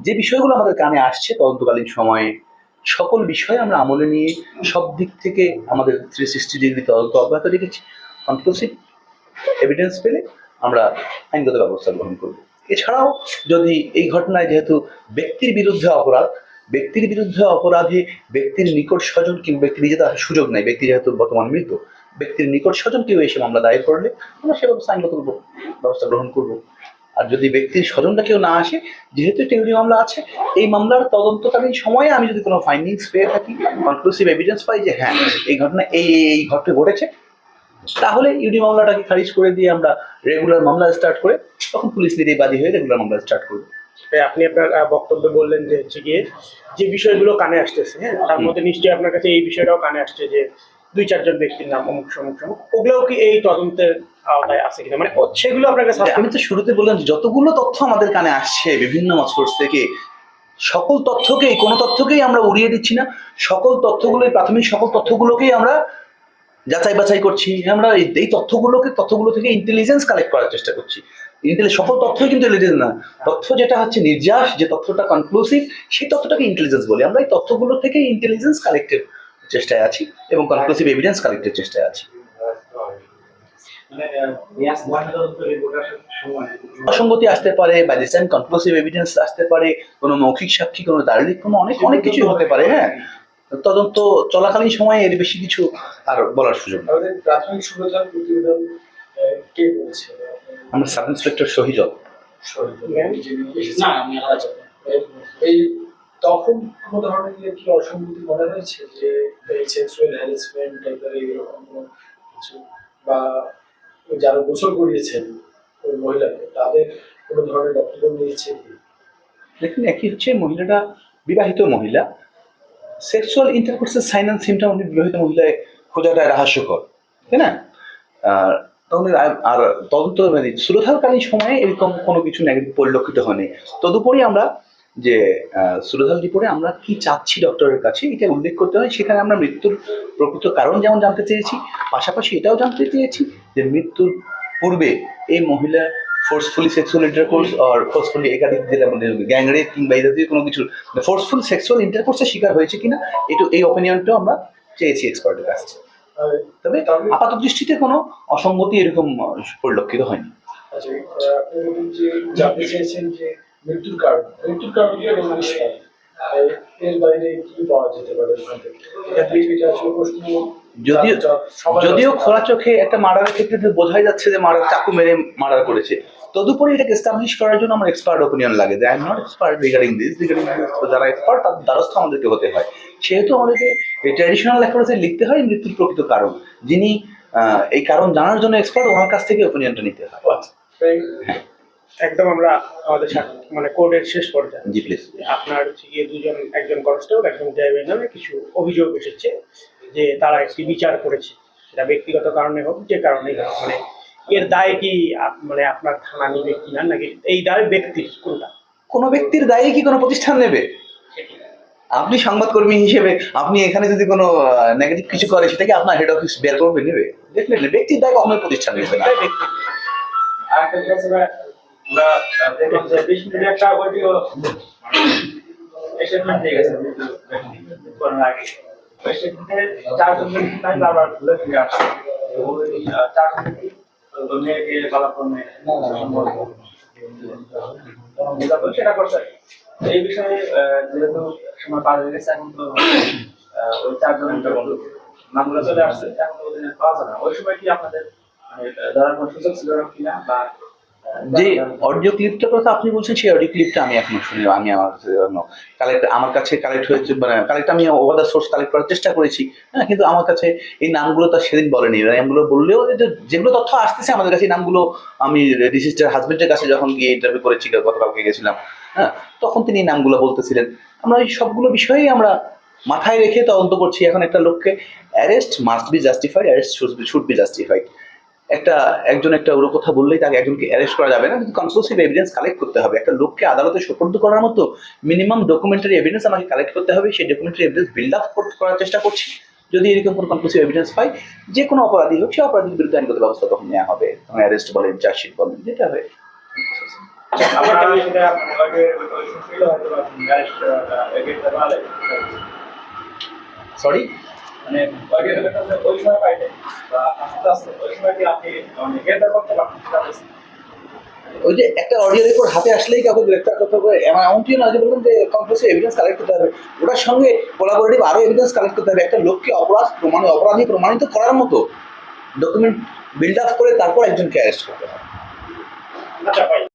যে বিষয়গুলো আমাদের কানে আসছে তদন্তকালীন সময়ে, সকল বিষয় আমরা আমলে নিয়ে সব দিক থেকে আমাদের থ্রি সিক্সটি ডিগ্রি তদন্ত অব্যাহত রেখেছি। কনক্লুসিভ এভিডেন্স পেলে আমরা আইনগত ব্যবস্থা গ্রহণ করব। এছাড়াও যদি এই ঘটনায় যেহেতু ব্যক্তির বিরুদ্ধে অপরাধ, ব্যক্তির বিরুদ্ধে অপরাধে ব্যক্তির নিকট স্বজন কিংবা ব্যক্তি নিজে তার সুযোগ নেই, ব্যক্তি যেহেতু বর্তমান মৃত, ব্যক্তির নিকট স্বজন কেউ এসে মামলা দায়ের করলে আমরা সে ব্যবস্থা আইনগত ব্যবস্থা গ্রহণ করব। আর যদি ব্যক্তির স্বজনটা কেউ না আসে যেহেতু একটি মামলা আছে এই মামলার তদন্তকালীন সময়ে আমি যদি কোনো ফাইন্ডিংস পেয়ে থাকি কনক্লুসিভ এভিডেন্স পাই যে হ্যাঁ এই ঘটনা এই এই ঘটনা ঘটেছে তাহলে ইউডি মামলাটাকে খারিজ করে দিয়ে আমরা রেগুলার মামলা স্টার্ট করে তখন পুলিশ নিজেই বাদী হয়ে রেগুলার মামলা স্টার্ট করব। তাই আপনি আপনার বক্তব্য বললেন যে হচ্ছে গিয়ে যে বিষয়গুলো কানে আসতেছে হ্যাঁ তার মধ্যে নিশ্চয়ই আপনার কাছে এই বিষয়টাও কানে আসছে যে দুই চারজন ব্যক্তির নাম, অমুক সমুক ওগুলোও কি এই তদন্তের আওতায় আছে কিনা? মানে সেগুলো আপনার কাছে আমি তো শুরুতে বললাম যতগুলো তথ্য আমাদের কানে আসছে বিভিন্ন সোর্স থেকে, সকল তথ্যকেই, কোনো তথ্যকেই আমরা উড়িয়ে দিচ্ছি না। সকল তথ্যগুলোই, প্রাথমিক সকল তথ্যগুলোকেই আমরা যাচাই বাছাই করছি। আমরা এই- তথ্যগুলোকে, তথ্যগুলো থেকে ইন্টেলিজেন্স কালেক্ট করার চেষ্টা করছি। সকল তথ্যই কিন্তু ইন্টেলিজেন্স না। তথ্য যেটা হচ্ছে নির্যাস, যে তথ্যটা কনক্লুসিভ সেই তথ্যটাকে ইন্টেলিজেন্স বলি। আমরা এই তথ্যগুলো থেকে ইন্টেলিজেন্স কালেক্টের চেষ্টায় আছি এবং কনক্লুসিভ এভিডেন্স কালেক্টের চেষ্টায় আছি। অসঙ্গতি আসতে পারে বা রিসেন্ট কনক্লুসিভ এভিডেন্স আসতে পারে কোনো মৌখিক সাক্ষী কোনো দারিদ্রিক কোনো অনেক অনেক কিছুই হতে পারে হ্যাঁ। তদন্ত চলাকালীন সময়ে এর বেশি কিছু আর বলার সুযোগ প্রাথমিক প্রতিবেদন কে আমরা সাব ইন্সপেক্টর এই তখন কোনো ধরনের কি কি অসঙ্গতি মনে হয়েছে যে সেক্সুয়াল হ্যারাসমেন্ট টাইপের এরকম কোনো কিছু? বা যারা গোসল করিয়েছেন ওই মহিলাকে, তাদের কোনো ধরনের বক্তব্য নিয়েছে দেখুন, একই হচ্ছে মহিলাটা বিবাহিত মহিলা। সেক্সুয়াল ইন্টারকোর্সের সাইন অ্যান্ড সিমটা উনি বিবাহিত মহিলায় খোঁজাটা রহস্যকর, তাই না? আর তখন আর- তদন্ত মানে সুরধালকালীন সময়ে এরকম কোনো কিছু নেগেটিভ পরিলক্ষিত হয়নি। তদুপরি আমরা যে আহ, সুরধাল রিপোর্টে আমরা কি চাচ্ছি ডক্টরের কাছে এটা উল্লেখ করতে হয়। সেখানে আমরা মৃত্যুর প্রকৃত কারণ যেমন জানতে চেয়েছি পাশাপাশি এটাও জানতে চেয়েছি যে মৃত্যুর পূর্বে এই মহিলা ফোর্সফুলি সেক্সুয়াল ইন্টারকোর্স আর ফোর্সফুলি একাধিক যেটা মানে গ্যাংরেপ কিংবা এই জাতীয় কোনো কিছু ফোর্সফুল সেক্সুয়াল ইন্টারকোর্সের শিকার হয়েছে কিনা একটু এই অপিনিয়নটাও আমরা চেয়েছি এক্সপার্টের কাছে আর তবে আপাত দৃষ্টিতে কোনো অসঙ্গতি এরকম পরিলক্ষিত হয়নি। আচ্ছা, জানতে চেয়েছেন যে মৃত্যুর কারণ মৃত্যুর কারণ কি নিষ্পাপ এর বাইরে কি পাওয়া যেতে পারে? যদিও যদিও খোলা চোখে একটা মার্ডারের ক্ষেত্রে বোঝাই যাচ্ছে যে মার্ডার চাকু মেরে মার্ডার করেছে। তদুপরি এটাকে এস্টাবলিশ করার জন্য আমার এক্সপার্ট ওপিনিয়ন লাগে যে I am not expert regarding this regarding যারা এক্সপার্ট তাদের দ্বারস্থ আমাদেরকে হতে হয়। সেহেতু আমাদেরকে ট্র্যাডিশনাল অ্যাপ্রোচে লিখতে হয় মৃত্যুর প্রকৃত কারণ। যিনি আহ, এই কারণ জানার জন্য এক্সপার্ট ওনার কাছ থেকে ওপিনিয়নটা নিতে হয়। Thank- একদম আমরা আমাদের মানে কোর্টের শেষ পর্যায়ে জি প্লিজ আপনার হচ্ছে গিয়ে দুজন একজন কনস্টেবল একজন ড্রাইভার নামে কিছু অভিযোগ এসেছে যে তারা একটি বিচার করেছে। সেটা ব্যক্তিগত কারণে হোক যে কারণেই হোক মানে এর দায় কি মানে আপনার থানা নিবে কিনা নাকি এই দায় ব্যক্তির কোনটা? কোনো ব্যক্তির দায়ী কি কোনো প্রতিষ্ঠান নেবে? আপনি সংবাদকর্মী হিসেবে আপনি এখানে যদি কোনো নেগেটিভ কিছু করে সেটাকে আপনার হেড অফিস বের করবে নেবে? দেখলেন ব্যক্তির দায় কখনোই প্রতিষ্ঠান নেবে না। সেটা করতে এই বিষয়ে যেহেতু সময় পার হয়ে গেছে এখন তো ওই চারজনের নামগুলো চলে আসছে এখন পাওয়া যাবে ওই সময় কি আপনাদের মানে, ধরার কোনো সুযোগ ছিল কিনা বা যে অডিও ক্লিপটার কথা আপনি বলছেন, সেই অডিও ক্লিপটা আমি এখনও শুনি, আমি আমার কালেক্ট আমার কাছে কালেক্ট হয়েছে মানে কালেক্ট আমি ওভার সোর্স কালেক্ট করার চেষ্টা করেছি হ্যাঁ কিন্তু আমার কাছে এই নামগুলো তো সেদিন বলেনি। নামগুলো বললেও যেগুলো তথ্য আসতেছে আমাদের কাছে নামগুলো আমি ডিসিস্টার হাজবেন্ডের কাছে যখন গিয়ে ইন্টারভিউ করেছি গতকালকে গেছিলাম হ্যাঁ তখন তিনি নামগুলো বলতেছিলেন। আমরা এই সবগুলো বিষয়েই আমরা মাথায় রেখে তদন্ত করছি। এখন একটা লোককে arrest must be justified arrest should be justified একটা একজন একটা ওর কথা বললেই তাকে একজনকে অ্যারেস্ট করা যাবে না কিন্তু কনক্লুসিভ এভিডেন্স কালেক্ট করতে হবে। একটা লোককে আদালতে সোপর্দ করার মতো মিনিমাম ডকুমেন্টারি এভিডেন্স আমাকে কালেক্ট করতে হবে সেই ডকুমেন্টারি এভিডেন্স বিল্ড আপ করার চেষ্টা করছি। যদি এরকম কোনো কনক্লুসিভ এভিডেন্স পাই যে কোনো অপরাধী হোক সেই অপরাধীর বিরুদ্ধে আইনগত ব্যবস্থা তখন নেওয়া হবে। তখন অ্যারেস্ট বলেন চার্জশিট বলেন যেটা হবে সরি মানে ওই সময় পাইলে বা আস্তে আস্তে ওই সময় কি আপনি মানে গ্রেফতার করতে পারতেন? ওই যে একটা অডিও রেকর্ড হাতে আসলেই কাউকে গ্রেফতার করতে হবে। এমন এমনটিও নয় যে বলবেন যে কমপ্লেক্সে এভিডেন্স কালেক্ট করতে হবে। ওটার সঙ্গে কোলাবোরেটিভ আরও এভিডেন্স কালেক্ট করতে হবে। একটা লোককে অপরাধ প্রমাণ অপরাধী প্রমাণিত করার মতো ডকুমেন্ট বিল্ড আপ করে তারপর একজনকে অ্যারেস্ট করতে হবে। আচ্ছা ভাই